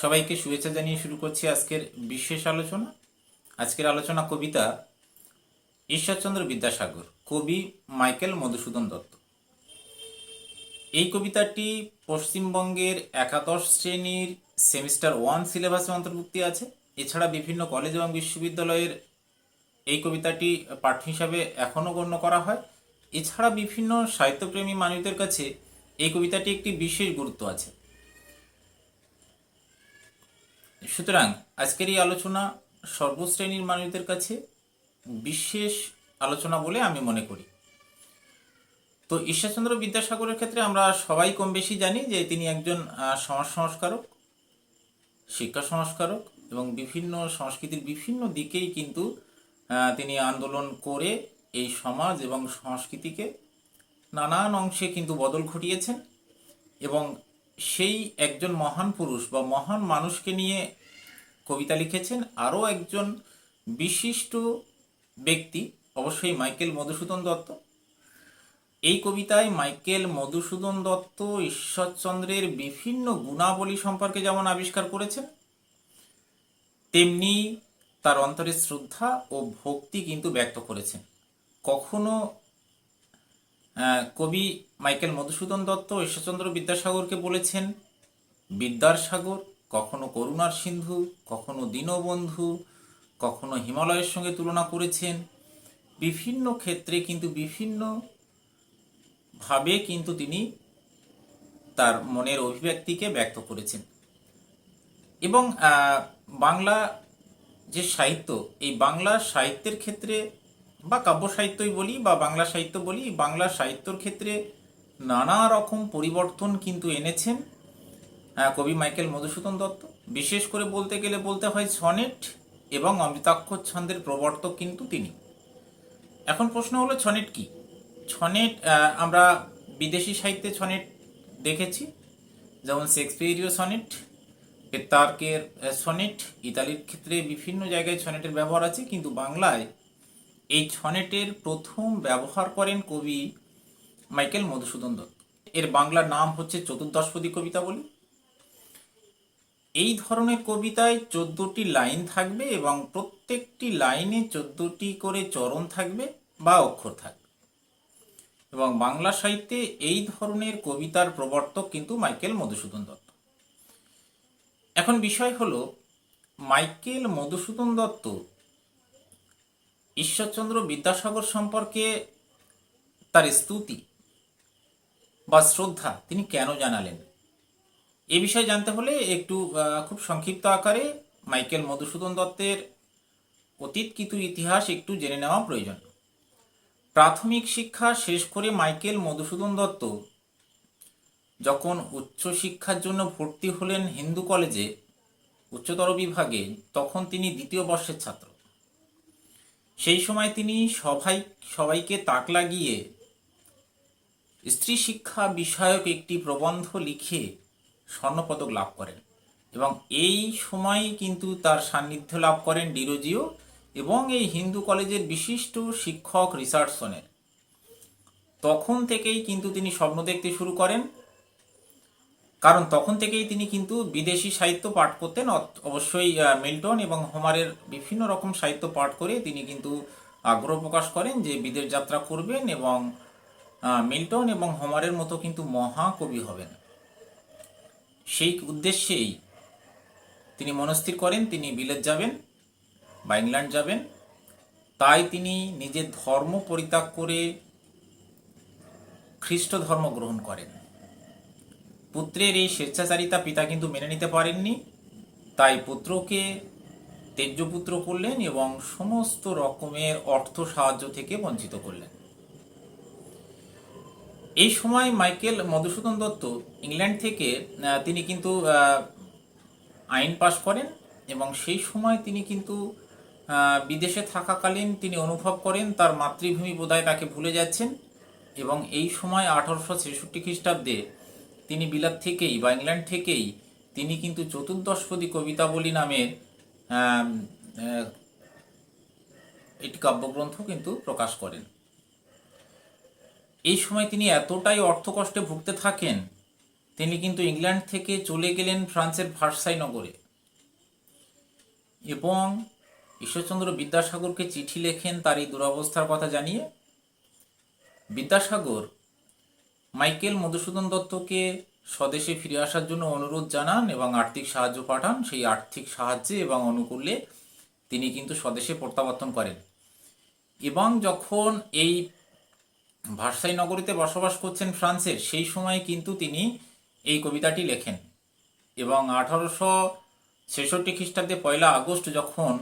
সবাইকে শুভেচ্ছা জানিয়ে শুরু করছি আজকের বিশেষ আলোচনা। আজকের আলোচনা কবিতা ঈশ্বরচন্দ্র বিদ্যাসাগর, কবি মাইকেল মধুসূদন দত্ত। এই কবিতাটি পশ্চিমবঙ্গের একাদশ শ্রেণির সেমিস্টার ওয়ান সিলেবাসে অন্তর্ভুক্তি আছে। এছাড়া বিভিন্ন কলেজ এবং বিশ্ববিদ্যালয়ের এই কবিতাটি পাঠ্য হিসাবে এখনও গণ্য করা হয়। এছাড়া বিভিন্ন সাহিত্যপ্রেমী মানুষদের কাছে এই কবিতাটি একটি বিশেষ গুরুত্ব আছে। সুতরাং আজকের এই আলোচনা সর্বশ্রেণীর মানুষদের কাছে বিশেষ আলোচনা বলে আমি মনে করি। তো ঈশ্বরচন্দ্র বিদ্যাসাগরের ক্ষেত্রে আমরা সবাই কম বেশি জানি যে তিনি একজন সমাজ সংস্কারক শিক্ষা সংস্কারক এবং বিভিন্ন সংস্কৃতির বিভিন্ন দিকেই কিন্তু তিনি আন্দোলন করে এই সমাজ এবং সংস্কৃতিকে নানান অংশে কিন্তু বদল ঘটিয়েছেন এবং সেই একজন মহান পুরুষ বা মহান মানুষকে নিয়ে কবিতা লিখেছেন আরও একজন বিশিষ্ট ব্যক্তি, অবশ্যই মাইকেল মধুসূদন দত্ত। এই কবিতায় মাইকেল মধুসূদন দত্ত ঈশ্বরচন্দ্রের বিভিন্ন গুণাবলী সম্পর্কে যেমন আবিষ্কার করেছেন, তেমনি তার অন্তরে শ্রদ্ধা ও ভক্তি কিন্তু ব্যক্ত করেছেন। কখনো কবি মাইকেল মধুসূদন দত্ত ঈশ্বরচন্দ্র বিদ্যাসাগরকে বলেছেন বিদ্যার সাগর কখনো করুণার সিন্ধু, কখনো দীনবন্ধু, কখনো হিমালয়ের সঙ্গে তুলনা করেছেন। বিভিন্ন ক্ষেত্রে কিন্তু বিভিন্ন ভাবে কিন্তু তিনি তার মনের অভিব্যক্তিকে ব্যক্ত করেছেন। এবং বাংলা যে সাহিত্য, এই বাংলা সাহিত্যের ক্ষেত্রে বা কাব্য সাহিত্যই বলি বা বাংলা সাহিত্য বলি, বাংলা সাহিত্যর ক্ষেত্রে নানা রকম পরিবর্তন কিন্তু এনেছেন। কবি মাইকেল মধুসূদন দত্ত। বিশেষ করে বলতে গেলে বলতে হয় সনেট এবং অমৃতাক্ষর ছন্দের প্রবর্তক কিন্তু তিনি। এখন প্রশ্ন হলো ছনেট কি? ছনেট আমরা বিদেশি সাহিত্যে ছনেট দেখেছি যেমন শেক্সপিয়ারীয় সনেট পেতার্কের আহ, সনেট ইতালির ক্ষেত্রে বিভিন্ন জায়গায় ছনেটের ব্যবহার আছে কিন্তু বাংলায় এই ছনেটের প্রথম ব্যবহার করেন কবি মাইকেল মধুসূদন দত্ত। এর বাংলা নাম হচ্ছে চতুর্দশপদী কবিতা বলি। এই ধরনের কবিতায় চোদ্দটি লাইন থাকবে এবং প্রত্যেকটি লাইনে চোদ্দটি করে চরণ থাকবে বা অক্ষর থাকবে। এবং বাংলা সাহিত্যে এই ধরনের কবিতার প্রবর্তক কিন্তু মাইকেল মধুসূদন দত্ত। এখন বিষয় হলো, মাইকেল মধুসূদন দত্ত ঈশ্বরচন্দ্র বিদ্যাসাগর সম্পর্কে তার স্তুতি বা শ্রদ্ধা তিনি কেন জানালেন? এ বিষয়ে জানতে হলে একটু খুব সংক্ষিপ্ত আকারে মাইকেল মধুসূদন দত্তের অতীত কিছু ইতিহাস একটু জেনে নেওয়া প্রয়োজন। প্রাথমিক শিক্ষা শেষ করে মাইকেল মধুসূদন দত্ত যখন উচ্চশিক্ষার জন্য ভর্তি হলেন হিন্দু কলেজে, উচ্চতর বিভাগে, তখন তিনি দ্বিতীয় বর্ষের ছাত্র। সেই সময় তিনি সবাই সবাইকে তাক লাগিয়ে স্ত্রী শিক্ষা বিষয়ক একটি প্রবন্ধ লিখে স্বর্ণপদক লাভ করেন। এবং এই সময় কিন্তু তার সান্নিধ্য লাভ করেন ডিরোজিও এবং এই হিন্দু কলেজের বিশিষ্ট শিক্ষক রিচার্ডসনের তখন থেকেই কিন্তু তিনি স্বপ্ন দেখতে শুরু করেন। কারণ তখন থেকেই তিনি কিন্তু বিদেশি সাহিত্য পাঠ করতেন। অবশ্যই মিল্টন এবং হোমারের বিভিন্ন রকম সাহিত্য পাঠ করে তিনি কিন্তু আগ্রহ প্রকাশ করেন যে বিদেশ যাত্রা করবেন এবং মিল্টন এবং হোমারের মতো কিন্তু মহাকবি হবেন। সেই উদ্দেশ্যেই তিনি মনস্থির করেন, তিনি বিলেত যাবেন, বা ইংল্যান্ড যাবেন। তাই তিনি নিজের ধর্ম পরিত্যাগ করে খ্রিস্ট ধর্ম গ্রহণ করেন। পুত্রের এই স্বেচ্ছাচারিতা পিতা কিন্তু মেনে নিতে পারেননি। তাই পুত্রকে তেজ্যপুত্র করলেন এবং সমস্ত রকমের অর্থ সাহায্য থেকে বঞ্চিত করলেন। এই সময় মাইকেল মধুসূদন দত্ত ইংল্যান্ড থেকে তিনি কিন্তু আইন পাশ করেন এবং সেই সময় তিনি কিন্তু বিদেশে থাকাকালীন তিনি অনুভব করেন তার মাতৃভূমি বোধহয় তাকে ভুলে যাচ্ছেন এবং এই সময় আঠারোশো ছেষট্টি খ্রিস্টাব্দে তিনি বিলাত থেকেই বা ইংল্যান্ড থেকেই তিনি কিন্তু চতুর্দশপদী কবিতাবলী নামের একটি কাব্যগ্রন্থ কিন্তু প্রকাশ করেন। এই সময় তিনি এতটাই অর্থকষ্টে ভুগতে থাকেন, তিনি কিন্তু ইংল্যান্ড থেকে চলে গেলেন ফ্রান্সের ভার্সাই নগরে। এবং ঈশ্বরচন্দ্র বিদ্যাসাগরকে চিঠি লেখেন তার এই দুরবস্থার কথা জানিয়ে। বিদ্যাসাগর মাইকেল মধুসূদন দত্তকে স্বদেশে ফিরে আসার জন্য অনুরোধ জানান এবং আর্থিক সাহায্য পাঠান। সেই আর্থিক সাহায্যে এবং অনুকূলে তিনি কিন্তু স্বদেশে প্রত্যাবর্তন করেন। এবং যখন এই ভার্সাই নগরীতে বসবাস করছেন ফ্রান্সের। সেই সময় কিন্তু তিনি এই কবিতাটি লেখেন এবং আঠারোশো ছেষট্টি খ্রিস্টাব্দে পয়লা আগস্ট যখন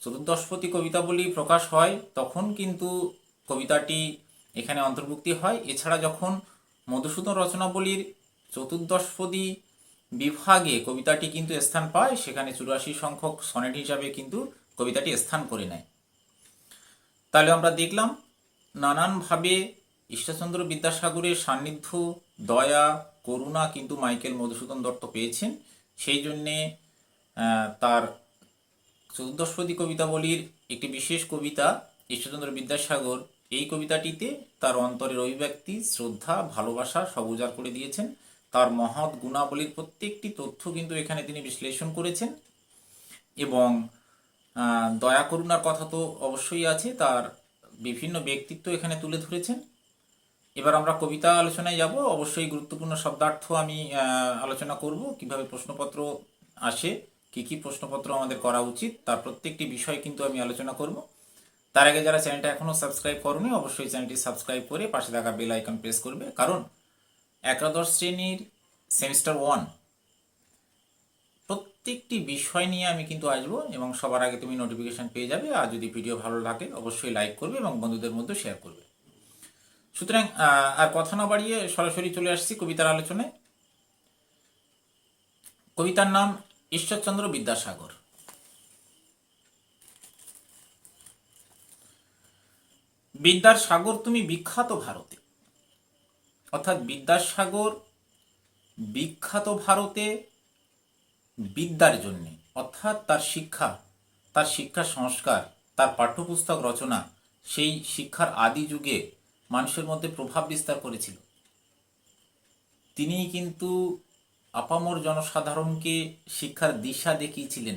চতুর্দশপতি কবিতাবলী প্রকাশ হয়, তখন কিন্তু কবিতাটি এখানে অন্তর্ভুক্তি হয়। এছাড়া যখন মধুসূদন রচনাবলীর চতুর্দশপদী বিভাগে কবিতাটি কিন্তু স্থান পায়, সেখানে চুরাশি সংখ্যক সনেট হিসাবে কিন্তু কবিতাটি স্থান করে নেয়। তাহলে আমরা দেখলাম নানানভাবে ঈশ্বরচন্দ্র বিদ্যাসাগরের সান্নিধ্য, দয়া, করুণা কিন্তু মাইকেল মধুসূদন দত্ত পেয়েছেন। সেই জন্যে তার চতুর্দশপদী কবিতাবলীর একটি বিশেষ কবিতা, ঈশ্বরচন্দ্র বিদ্যাসাগর, এই কবিতাটিতে তার অন্তরের অভিব্যক্তি, শ্রদ্ধা, ভালোবাসা সব উজাড় করে দিয়েছেন। তার মহৎ গুণাবলীর প্রত্যেকটি তথ্য কিন্তু এখানে তিনি বিশ্লেষণ করেছেন এবং দয়া করুণার কথা তো অবশ্যই আছে। তার বিভিন্ন ব্যক্তিত্ব এখানে তুলে ধরেছেন। এবার আমরা কবিতা আলোচনায় যাব। অবশ্যই গুরুত্বপূর্ণ শব্দার্থ আমি আলোচনা করব। কীভাবে প্রশ্নপত্র আসে, কি কি প্রশ্নপত্র আমাদের করা উচিত, তার প্রত্যেকটি বিষয় কিন্তু আমি আলোচনা করব। তার আগে যারা চ্যানেলটা এখনও সাবস্ক্রাইব করনি, অবশ্যই চ্যানেলটি সাবস্ক্রাইব করে পাশে থাকা বেল আইকন প্রেস করবে। কারণ একাদশ শ্রেণির সেমিস্টার ওয়ান প্রত্যেকটি বিষয় নিয়ে আমি কিন্তু আসব এবং সবার আগে তুমি নোটিফিকেশন পেয়ে যাবে। আর যদি ভিডিও ভালো লাগে, অবশ্যই লাইক করবে এবং বন্ধুদের মধ্যে শেয়ার করবে। সুতরাং আর কথা না বাড়িয়ে সরাসরি চলে আসছি কবিতার আলোচনায়। কবিতার নাম ঈশ্বরচন্দ্র বিদ্যাসাগর। বিদ্যার সাগর তুমি বিখ্যাত ভারতে। অর্থাৎ বিদ্যাসাগর বিখ্যাত ভারতে বিদ্যার জন্যে। অর্থাৎ তার শিক্ষা তার শিক্ষা সংস্কার, তার পাঠ্যপুস্তক রচনা সেই শিক্ষার আদি যুগে মানুষের মধ্যে প্রভাব বিস্তার করেছিল। তিনি কিন্তু আপামর জনসাধারণকে শিক্ষার দিশা দেখিয়েছিলেন।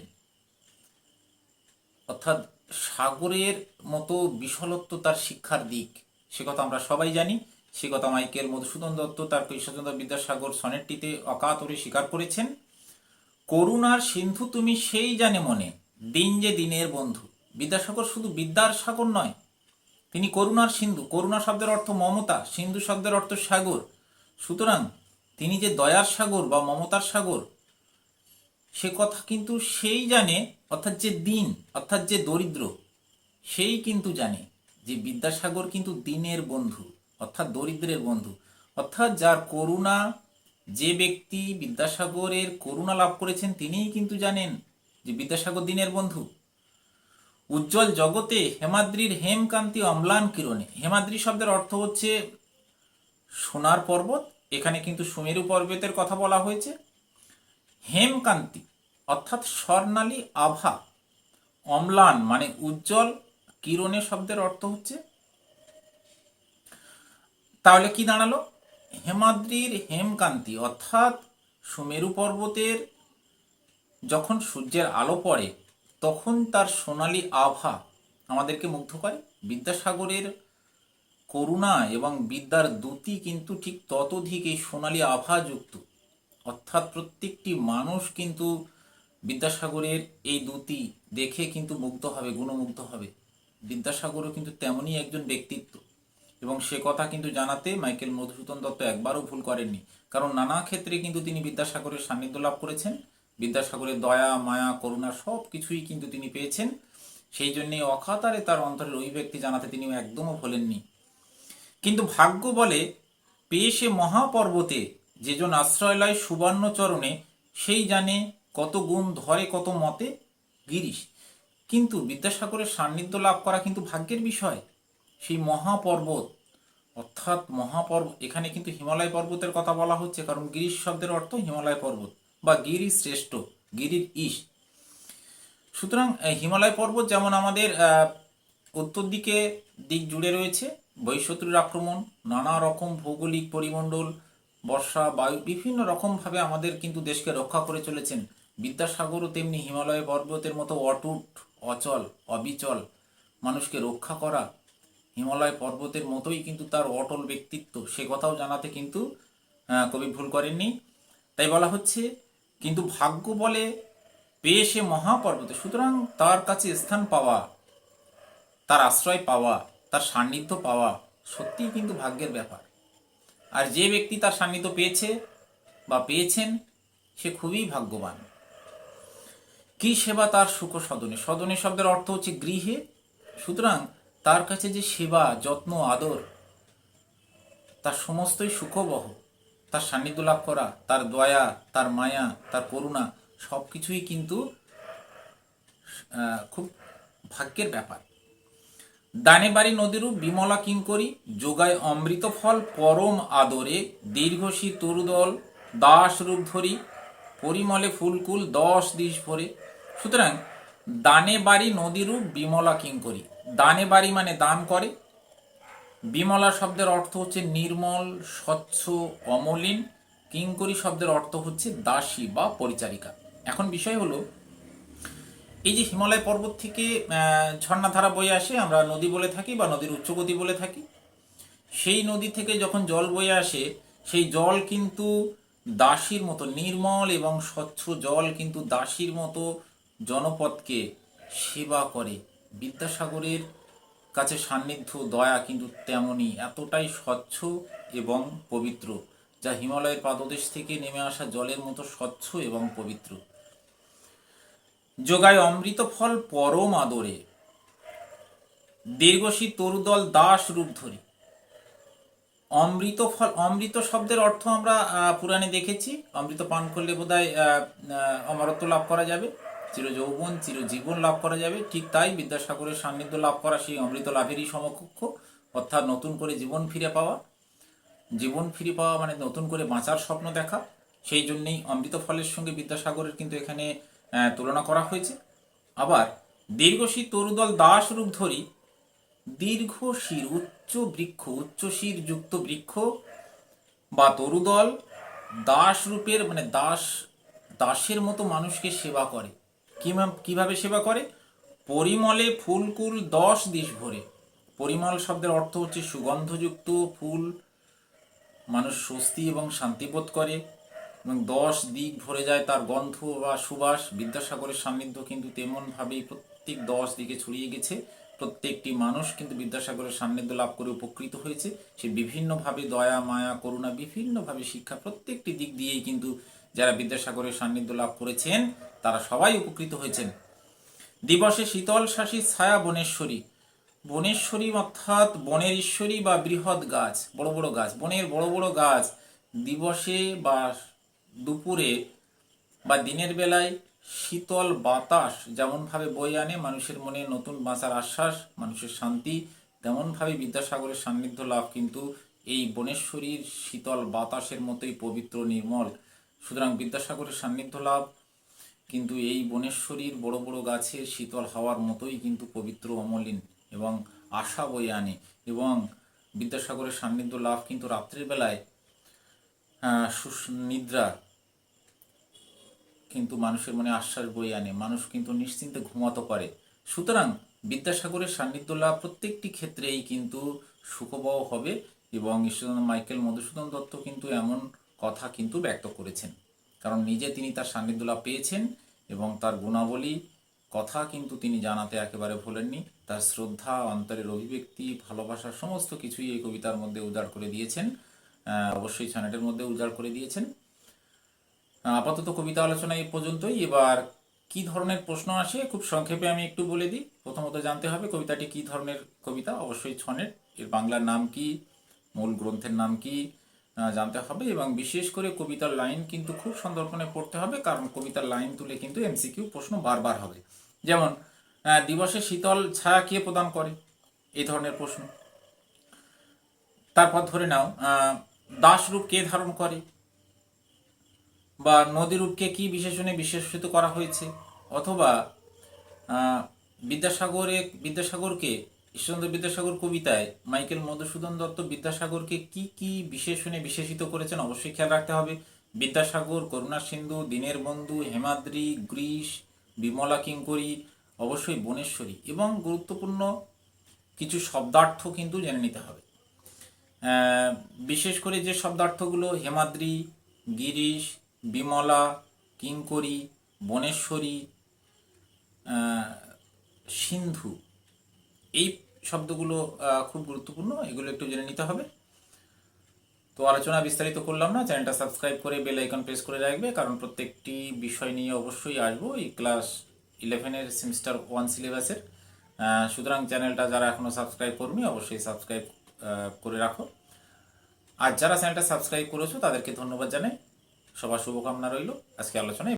অর্থাৎ সাগরের মতো বিশালত্ব তার শিক্ষার দিক। সে কথা আমরা সবাই জানি। সে কথা মাইকেল মধুসূদন দত্ত, তার কৃষ্ণচন্দ্র বিদ্যাসাগর সনেটটিতে অকাতরে স্বীকার করেছেন। করুণার সিন্ধু তুমি সেই জানে মনে, দিন যে দিনের বন্ধু। বিদ্যাসাগর শুধু বিদ্যার সাগর নয়, তিনি করুণার সিন্ধু। করুণা শব্দের অর্থ মমতা, সিন্ধু শব্দের অর্থ সাগর। সুতরাং তিনি যে দয়ার সাগর বা মমতার সাগর, সে কথা কিন্তু সেই জানে, অর্থাৎ যে দিন, অর্থাৎ যে দরিদ্র, সেই কিন্তু জানে যে বিদ্যাসাগর কিন্তু দিনের বন্ধু, অর্থাৎ দরিদ্রের বন্ধু। অর্থাৎ যার করুণা যে ব্যক্তি বিদ্যাসাগরের করুণা লাভ করেছেন তিনিই কিন্তু জানেন যে বিদ্যাসাগর দিনের বন্ধু। উজ্জ্বল জগতে হেমাদ্রির হেমকান্তি অম্লান কিরণে। হেমাদ্রি শব্দের অর্থ হচ্ছে সোনার পর্বত। এখানে কিন্তু সুমেরু পর্বতের কথা বলা হয়েছে। হেমকান্তি অর্থাৎ স্বর্ণালী আভা। অম্লান মানে উজ্জ্বল কিরণে শব্দের অর্থ হচ্ছে। তাহলে কি দাঁড়াল? হেমাদ্রির হেমকান্তি অর্থাৎ সুমেরু পর্বতের যখন সূর্যের আলো পড়ে, তখন তার সোনালী আভা আমাদেরকে মুগ্ধ করে। বিদ্যাসাগরের করুণা এবং বিদ্যার দ্যুতি কিন্তু ঠিক ততোধিক এই সোনালী আভাযুক্ত। অর্থাৎ প্রত্যেকটি মানুষ কিন্তু বিদ্যাসাগরের এই দ্যুতি দেখে কিন্তু মুগ্ধ হবে, গুণমুগ্ধ হবে। বিদ্যাসাগরও কিন্তু তেমনই একজন ব্যক্তিত্ব। এবং সে কথা কিন্তু জানাতে মাইকেল মধুসূদন দত্ত একবারও ভুল করেননি। কারণ নানা ক্ষেত্রে কিন্তু তিনি বিদ্যাসাগরের সান্নিধ্য লাভ করেছেন। বিদ্যাসাগরের দয়া, মায়া, করুণা সব কিছুই কিন্তু তিনি পেয়েছেন। সেই জন্যে অকাতারে তার অন্তরের অভিব্যক্তি জানাতে তিনি একদমও ভোলেননি। কিন্তু ভাগ্য বলে, পেয়ে সে মহাপর্বতে যেজন আশ্রয় লয় সুবর্ণ চরণে, সেই জানে কত গুণ ধরে কত মতে গিরিশ। কিন্তু বিদ্যাসাগরের সান্নিধ্য লাভ করা কিন্তু ভাগ্যের বিষয়। সেই মহাপর্বত, অর্থাৎ মহাপর্বত এখানে কিন্তু হিমালয় পর্বতের কথা বলা হচ্ছে, কারণ গিরিশ শব্দের অর্থ হিমালয় পর্বত বা গিরি শ্রেষ্ঠ, গিরির ইস। সুতরাং হিমালয় পর্বত যেমন আমাদের উত্তর দিকে দিক জুড়ে রয়েছে, বৈশত্রুর আক্রমণ, নানা রকম ভৌগোলিক পরিমণ্ডল, বর্ষা, বায়ু, বিভিন্ন রকমভাবে আমাদের কিন্তু দেশকে রক্ষা করে চলেছেন। বিদ্যাসাগরও তেমনি হিমালয় পর্বতের মতো অটুট, অচল, অবিচল মানুষকে রক্ষা করা হিমালয় পর্বতের মতোই কিন্তু তার অটল ব্যক্তিত্ব। সে কথাও জানাতে কিন্তু কবি ভুল করেননি। তাই বলা হচ্ছে, কিন্তু ভাগ্য বলে পেয়ে সে মহাপর্বতে। সুতরাং তার কাছে স্থান পাওয়া, তার আশ্রয় পাওয়া, তার সান্নিধ্য পাওয়া সত্যিই কিন্তু ভাগ্যের ব্যাপার। আর যে ব্যক্তি তার সান্নিধ্য পেয়েছে বা পেয়েছেন, সে খুবই ভাগ্যবান। কি সেবা তার সুখ সদনে? সদনে শব্দের অর্থ হচ্ছে গৃহে। সুতরাং তার কাছে যে সেবা, যত্ন, আদর, তার সমস্তই সুখবহ। তার সান্নিধ্য লাভ করা, তার দয়া, তার মায়া, তার করুণা সব কিছুই কিন্তু খুব ভাগ্যের ব্যাপার। দানে বাড়ি নদীরূপ বিমলা কিঙ্করি যোগায় অমৃত ফল, পরম আদরে, দীর্ঘশী তরুদল দাস রূপ ধরি, পরিমলে ফুলকুল, দশ দিশ ভরে। সুতরাং দানে বাড়ি নদীরূপ বিমলা কিঙ্করি। দানে বাড়ি মানে দান করে। বিমলা শব্দের অর্থ হচ্ছে নির্মল, স্বচ্ছ, অমলিন। কিঙ্করি শব্দের অর্থ হচ্ছে দাসী বা পরিচারিকা। এখন বিষয় হলো, এই যে হিমালয় পর্বত থেকে ঝর্ণাধারা বয়ে আসে, আমরা নদী বলে থাকি বা নদীর উচ্চগতি বলে থাকি। সেই নদী থেকে যখন জল বয়ে আসে, সেই জল কিন্তু দাসীর মতো, নির্মল এবং স্বচ্ছ জল কিন্তু দাসীর মতো জনপদকে সেবা করে। বিদ্যাসাগরের কাছে সান্নিধ্য দয়া কিন্তু তেমনই এতটাই স্বচ্ছ এবং পবিত্র যা হিমালয়ের পাদদেশ থেকে নেমে আসা জলের মতো স্বচ্ছ এবং পবিত্র। যোগায় অমৃত ফল পরম আদরে। দীর্ঘশী তরুদল দাস রূপ ধরি। অমৃত ফল অমৃত শব্দের অর্থ আমরা পুরাণে দেখেছি। অমৃত পান করলে বোধহয় আহ, আহ, অমরত্ব লাভ করা যাবে। চির যৌবন চির জীবন লাভ করা যাবে। ঠিক তাই বিদ্যাসাগরের সান্নিধ্য লাভ করা সেই অমৃত লাভেরই সমকক্ষ, অর্থাৎ নতুন করে জীবন ফিরে পাওয়া। জীবন ফিরে পাওয়া মানে নতুন করে বাঁচার স্বপ্ন দেখা। সেই জন্যেই অমৃত ফলের সঙ্গে বিদ্যাসাগরের কিন্তু এখানে তুলনা করা হয়েছে। আবার দীর্ঘশী তরুদল দাস রূপ ধরি দীর্ঘ শির উচ্চ বৃক্ষ উচ্চ শির যুক্ত বৃক্ষ বা তরুদল দাস রূপের মানে দাস, দাসের মতো মানুষকে সেবা করে। কীভাবে সেবা করে? পরিমলে ফুলকুল দশ দিশ ভরে। পরিমল শব্দের অর্থ হচ্ছে সুগন্ধযুক্ত ফুল। মানুষ স্বস্তি এবং শান্তিবোধ করে। এবং দশ দিক ভরে যায় তার গন্ধ বা সুবাস। বিদ্যাসাগরের সান্নিধ্য কিন্তু তেমনভাবেই প্রত্যেক দশ দিকে ছড়িয়ে গেছে। প্রত্যেকটি মানুষ কিন্তু বিদ্যাসাগরের সান্নিধ্য লাভ করে উপকৃত হয়েছে। সে বিভিন্নভাবে দয়া, মায়া, করুণা, বিভিন্নভাবে শিক্ষা প্রত্যেকটি দিক দিয়েই কিন্তু যারা বিদ্যাসাগরের সান্নিধ্য লাভ করেছেন তারা সবাই উপকৃত হয়েছেন। দিবসে শীতল শাসী ছায়া বনেশ্বরী। বনেশ্বরী অর্থাৎ বনের ঈশ্বরী বা বৃহৎ গাছ, বড় বড় গাছ, বনের বড় বড় গাছ দিবসে বা দুপুরে বা দিনের বেলায় শীতল বাতাস যেমনভাবে বয়ে আনে মানুষের মনে নতুন বাঁচার আশ্বাস, মানুষের শান্তি, তেমনভাবে বিদ্যাসাগরের সান্নিধ্য লাভ কিন্তু এই বনেশ্বরীর শীতল বাতাসের মতোই পবিত্র, নির্মল। সুতরাং বিদ্যাসাগরের সান্নিধ্য লাভ কিন্তু এই বনেশ্বরীর বড় বড় গাছের শীতল হাওয়ার মতোই কিন্তু পবিত্র অমলিন এবং আশা বয়ে আনে এবং বিদ্যাসাগরের সান্নিধ্য লাভ কিন্তু রাত্রির বেলায় আহ, সুস- নিদ্রা কিন্তু মানুষের মনে আশ্বাস বয়ে আনে। মানুষ কিন্তু নিশ্চিন্তে ঘুমাতে পারে। সুতরাং বিদ্যাসাগরের সান্নিধ্য লাভ প্রত্যেকটি ক্ষেত্রেই কিন্তু সুখবহ হবে এবং ঈশ্বরচন্দ্র মাইকেল মধুসূদন দত্ত কিন্তু এমন কথা কিন্তু ব্যক্ত করেছেন। কারণ নিজে তিনি তার সান্নিধ্য লাভ পেয়েছেন এবং তার গুণাবলী কথা কিন্তু তিনি জানাতে একেবারে ভোলেননি। তার শ্রদ্ধা, অন্তরের অভিব্যক্তি, ভালোবাসা সমস্ত কিছুই এই কবিতার মধ্যে উজাড় করে দিয়েছেন। অবশ্যই সনেটের মধ্যে উজাড় করে দিয়েছেন। আপাতত কবিতা আলোচনা এই পর্যন্তই। এবার কি ধরনের প্রশ্ন আসে খুব সংক্ষেপে আমি একটু বলে দিই। প্রথমত জানতে হবে কবিতাটি কি ধরনের কবিতা? অবশ্যই ছনের এর বাংলার নাম কি? মূল গ্রন্থের নাম কি? জানতে হবে এবং বিশেষ করে কবিতার লাইন কিন্তু খুব সন্দর্পণে পড়তে হবে, কারণ কবিতার লাইন তুলে কিন্তু এমসিকিউ প্রশ্ন বারবার হবে। যেমন দিবসে শীতল ছায়া কে প্রদান করে? এই ধরনের প্রশ্ন। তারপর ধরে নাও দাসরূপ কে ধারণ করে? বা নদীরূপকে কি বিশেষণে বিশেষিত করা হয়েছে? অথবা বিদ্যাসাগরে, বিদ্যাসাগরকে ঈশ্বরচন্দ্র বিদ্যাসাগর কবিতায় মাইকেল মধুসূদন দত্ত বিদ্যাসাগরকে কি কি বিশেষণে বিশেষিত করেছেন অবশ্যই খেয়াল রাখতে হবে। বিদ্যাসাগর, করুণা সিন্ধু, দিনের বন্ধু, হেমাদ্রি গ্রীষ বিমলা কিঙ্করী, অবশ্যই বনেশ্বরী এবং গুরুত্বপূর্ণ কিছু শব্দার্থ কিন্তু জেনে নিতে হবে। বিশেষ করে যে শব্দার্থগুলো হেমাদ্রি, গিরিশ, বিমলা, কিঙ্করী, বনেশ্বরী সিন্ধু এই শব্দগুলো খুব গুরুত্বপূর্ণ, এগুলো একটু জেনে নিতে হবে। তো আলোচনা বিস্তারিত করলাম না, চ্যানেলটা সাবস্ক্রাইব করে বেল আইকন প্রেস করে রাখবে, কারণ প্রত্যেকটি বিষয় নিয়ে অবশ্যই আসব এই ক্লাস ইলেভেনের সেমিস্টার ওয়ান সিলেবাসের। সুতরাং চ্যানেলটা যারা এখনও সাবস্ক্রাইব করনি, অবশ্যই সাবস্ক্রাইব করে রাখো। আর যারা চ্যানেলটা সাবস্ক্রাইব করেছ, তাদেরকে ধন্যবাদ জানাই। সবার শুভকামনা রইল। আজকে আলোচনায়